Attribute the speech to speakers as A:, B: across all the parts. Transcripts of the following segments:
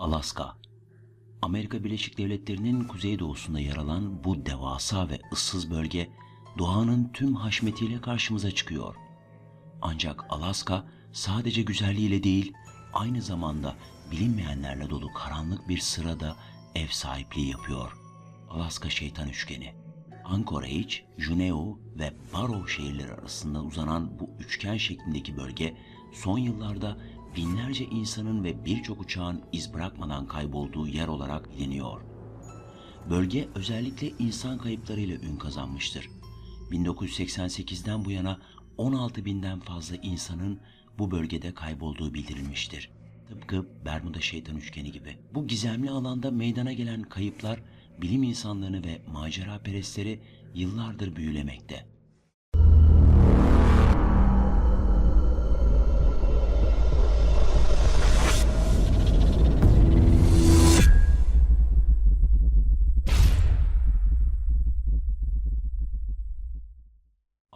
A: Alaska Amerika Birleşik Devletleri'nin kuzeydoğusunda yer alan bu devasa ve ıssız bölge doğanın tüm haşmetiyle karşımıza çıkıyor. Ancak Alaska sadece güzelliğiyle değil, aynı zamanda bilinmeyenlerle dolu karanlık bir sırada ev sahipliği yapıyor. Alaska Şeytan Üçgeni. Anchorage, Juneau ve Barrow şehirleri arasında uzanan bu üçgen şeklindeki bölge son yıllarda binlerce insanın ve birçok uçağın iz bırakmadan kaybolduğu yer olarak biliniyor. Bölge özellikle insan kayıplarıyla ün kazanmıştır. 1988'den bu yana 16 binden fazla insanın bu bölgede kaybolduğu bildirilmiştir. Tıpkı Bermuda Şeytan Üçgeni gibi. Bu gizemli alanda meydana gelen kayıplar bilim insanlarını ve macera perestleri yıllardır büyülemekte.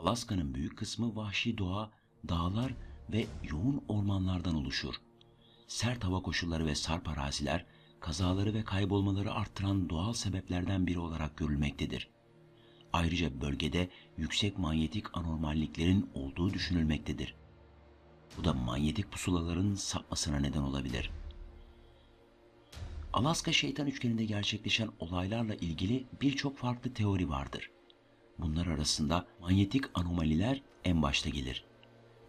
A: Alaska'nın büyük kısmı vahşi doğa, dağlar ve yoğun ormanlardan oluşur. Sert hava koşulları ve sarp araziler kazaları ve kaybolmaları arttıran doğal sebeplerden biri olarak görülmektedir. Ayrıca bölgede yüksek manyetik anormalliklerin olduğu düşünülmektedir. Bu da manyetik pusulaların sapmasına neden olabilir. Alaska Şeytan Üçgeni'nde gerçekleşen olaylarla ilgili birçok farklı teori vardır. Bunlar arasında manyetik anomaliler en başta gelir.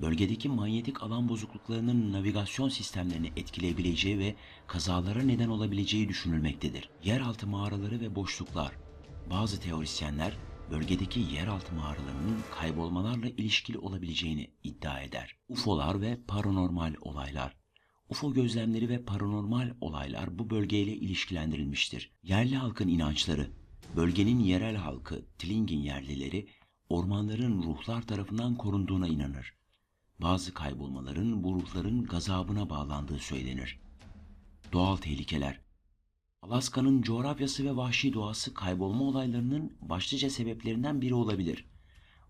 A: Bölgedeki manyetik alan bozukluklarının navigasyon sistemlerini etkileyebileceği ve kazalara neden olabileceği düşünülmektedir. Yeraltı mağaraları ve boşluklar. Bazı teorisyenler bölgedeki yeraltı mağaralarının kaybolmalarla ilişkili olabileceğini iddia eder. UFO'lar ve paranormal olaylar. UFO gözlemleri ve paranormal olaylar bu bölgeyle ilişkilendirilmiştir. Yerli halkın inançları, bölgenin yerel halkı, Tlingin yerlileri, ormanların ruhlar tarafından korunduğuna inanır. Bazı kaybolmaların bu ruhların gazabına bağlandığı söylenir. Doğal tehlikeler Alaska'nın coğrafyası ve vahşi doğası kaybolma olaylarının başlıca sebeplerinden biri olabilir.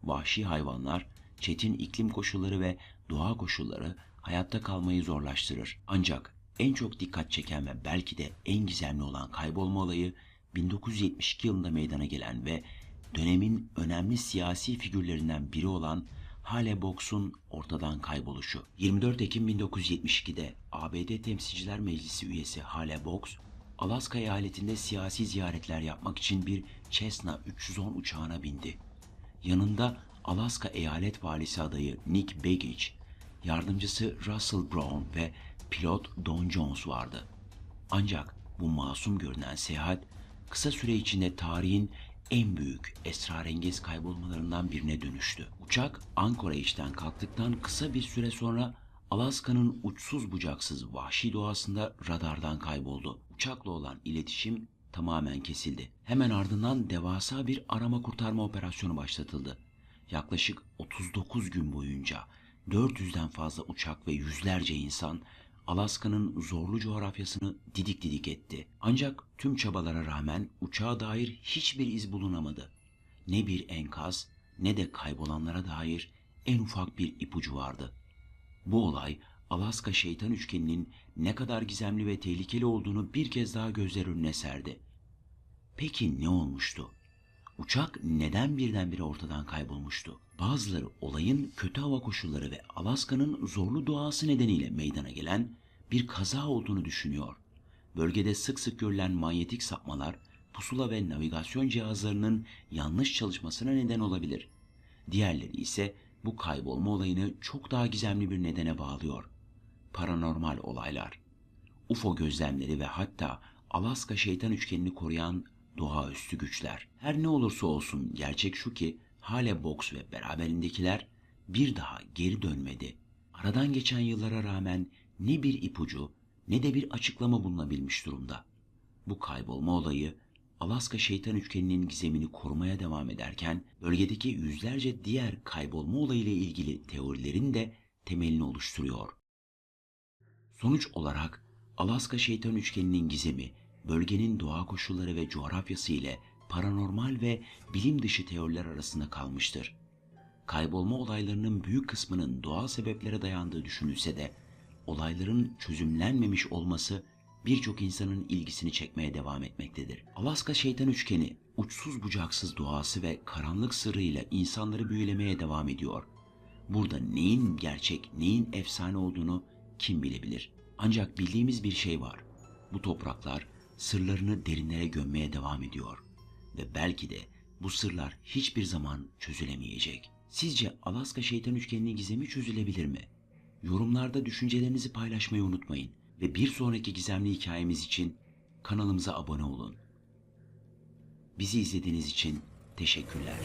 A: Vahşi hayvanlar, çetin iklim koşulları ve doğa koşulları hayatta kalmayı zorlaştırır. Ancak en çok dikkat çeken ve belki de en gizemli olan kaybolma olayı 1972 yılında meydana gelen ve dönemin önemli siyasi figürlerinden biri olan Hale Box'un ortadan kayboluşu. 24 Ekim 1972'de ABD Temsilciler Meclisi üyesi Hale Box, Alaska eyaletinde siyasi ziyaretler yapmak için bir Cessna 310 uçağına bindi. Yanında Alaska Eyalet Valisi adayı Nick Begich, yardımcısı Russell Brown ve pilot Don Jones vardı. Ancak bu masum görünen seyahat kısa süre içinde tarihin en büyük esrarengiz kaybolmalarından birine dönüştü. Uçak Anchorage'den kalktıktan kısa bir süre sonra Alaska'nın uçsuz bucaksız vahşi doğasında radardan kayboldu. Uçakla olan iletişim tamamen kesildi. Hemen ardından devasa bir arama kurtarma operasyonu başlatıldı. Yaklaşık 39 gün boyunca 400'den fazla uçak ve yüzlerce insan Alaska'nın zorlu coğrafyasını didik didik etti. Ancak tüm çabalara rağmen uçağa dair hiçbir iz bulunamadı. Ne bir enkaz ne de kaybolanlara dair en ufak bir ipucu vardı. Bu olay Alaska şeytan üçgeninin ne kadar gizemli ve tehlikeli olduğunu bir kez daha gözler önüne serdi. Peki ne olmuştu? Uçak neden birdenbire ortadan kaybolmuştu? Bazıları olayın kötü hava koşulları ve Alaska'nın zorlu doğası nedeniyle meydana gelen bir kaza olduğunu düşünüyor. Bölgede sık sık görülen manyetik sapmalar pusula ve navigasyon cihazlarının yanlış çalışmasına neden olabilir. Diğerleri ise bu kaybolma olayını çok daha gizemli bir nedene bağlıyor. Paranormal olaylar. UFO gözlemleri ve hatta Alaska şeytan üçgenini koruyan doğaüstü güçler. Her ne olursa olsun gerçek şu ki Hale Box ve beraberindekiler bir daha geri dönmedi. Aradan geçen yıllara rağmen ne bir ipucu ne de bir açıklama bulunabilmiş durumda. Bu kaybolma olayı Alaska şeytan üçgeninin gizemini korumaya devam ederken bölgedeki yüzlerce diğer kaybolma olayıyla ilgili teorilerin de temelini oluşturuyor. Sonuç olarak Alaska şeytan üçgeninin gizemi bölgenin doğa koşulları ve coğrafyası ile paranormal ve bilim dışı teoriler arasında kalmıştır. Kaybolma olaylarının büyük kısmının doğal sebeplere dayandığı düşünülse de olayların çözümlenmemiş olması birçok insanın ilgisini çekmeye devam etmektedir. Alaska şeytan üçgeni uçsuz bucaksız doğası ve karanlık sırrıyla insanları büyülemeye devam ediyor. Burada neyin gerçek, neyin efsane olduğunu kim bilebilir? Ancak bildiğimiz bir şey var. Bu topraklar sırlarını derinlere gömmeye devam ediyor ve belki de bu sırlar hiçbir zaman çözülemeyecek. Sizce Alaska şeytan üçgeninin gizemi çözülebilir mi? Yorumlarda düşüncelerinizi paylaşmayı unutmayın ve bir sonraki gizemli hikayemiz için kanalımıza abone olun. Bizi izlediğiniz için teşekkürler.